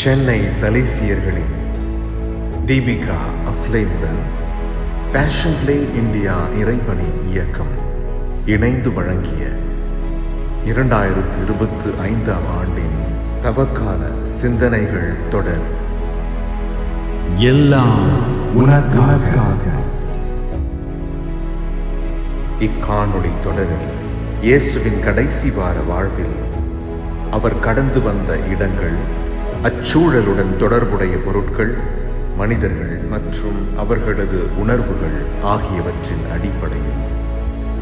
சென்னை சலேசியர்களின் தீபிகா அஃப்லேவுடன் passion play India இறைப்பணி இயக்கம் இணைந்து வழங்கிய இரண்டாயிரத்து இருபத்து ஐந்தாம் ஆண்டின் தவக்கால சிந்தனைகள் தொடர். எல்லாம் உனக்காக. இக்காணொளி தொடரில் இயேசுவின் கடைசி வார வாழ்வில் அவர் கடந்து வந்த இடங்கள் அச்சூழலுடன் தொடர்புடைய பொருட்கள் மனிதர்கள் மற்றும் அவர்களது உணர்வுகள் ஆகியவற்றின் அடிப்படையில்.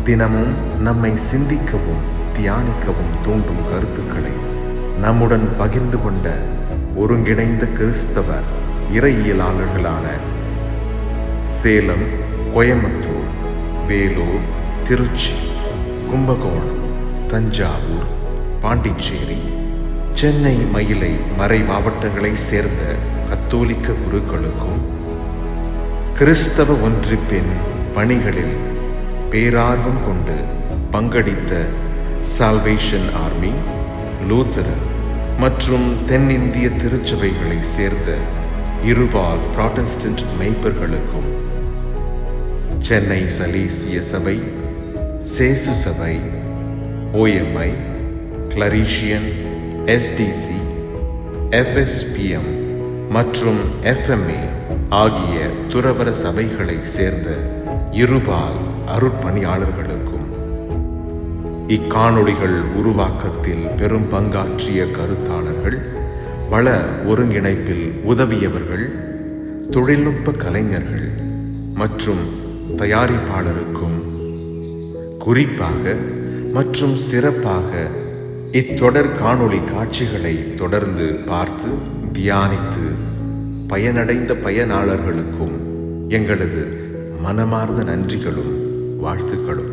தினமும் நம்மை சிந்திக்கவும் தியானிக்கவும் தூண்டும் கருத்துக்களை நம்முடன் பகிர்ந்து கொண்ட ஒருங்கிணைந்த கிறிஸ்தவ இறையியலாளர்களான சேலம் கோயம்புத்தூர் வேலூர் திருச்சி கும்பகோணம் தஞ்சாவூர் பாண்டிச்சேரி சென்னை மயிலை மறை மாவட்டங்களைச் சேர்ந்த கத்தோலிக்க குருக்களுக்கும் கிறிஸ்தவ ஒன்றிப்பின் பணிகளில் பேரார்வம் கொண்டு பங்கடித்த சால்வேஷன் ஆர்மி லூத்தரன் மற்றும் தென்னிந்திய திருச்சபைகளை சேர்ந்த இருபால் புராட்டஸ்டன்ட் மெய்ப்பர்களுக்கும் சென்னை சலீசிய சபை சேசு சபை ஓஎம்ஐ கிளரீஷியன் எஸ்டிசி எஃப்எஸ்பிஎம் மற்றும் எஃப்எம்ஏ ஆகிய துறவர சபைகளை சேர்ந்த இருபால் அருட்பணியாளர்களுக்கும் இக்காணொளிகள் உருவாக்கத்தில் பெரும் பங்காற்றிய கருத்தாளர்கள் வள ஒருங்கிணைப்பில் உதவியவர்கள் தொழில்நுட்ப கலைஞர்கள் மற்றும் தயாரிப்பாளருக்கும் குறிப்பாக மற்றும் சிறப்பாக இத்தொடர் காணொளி காட்சிகளை தொடர்ந்து பார்த்து தியானித்து பயனடைந்த பயனாளர்களுக்கும் எங்களது மனமார்ந்த நன்றிகளும் வாழ்த்துக்களும்.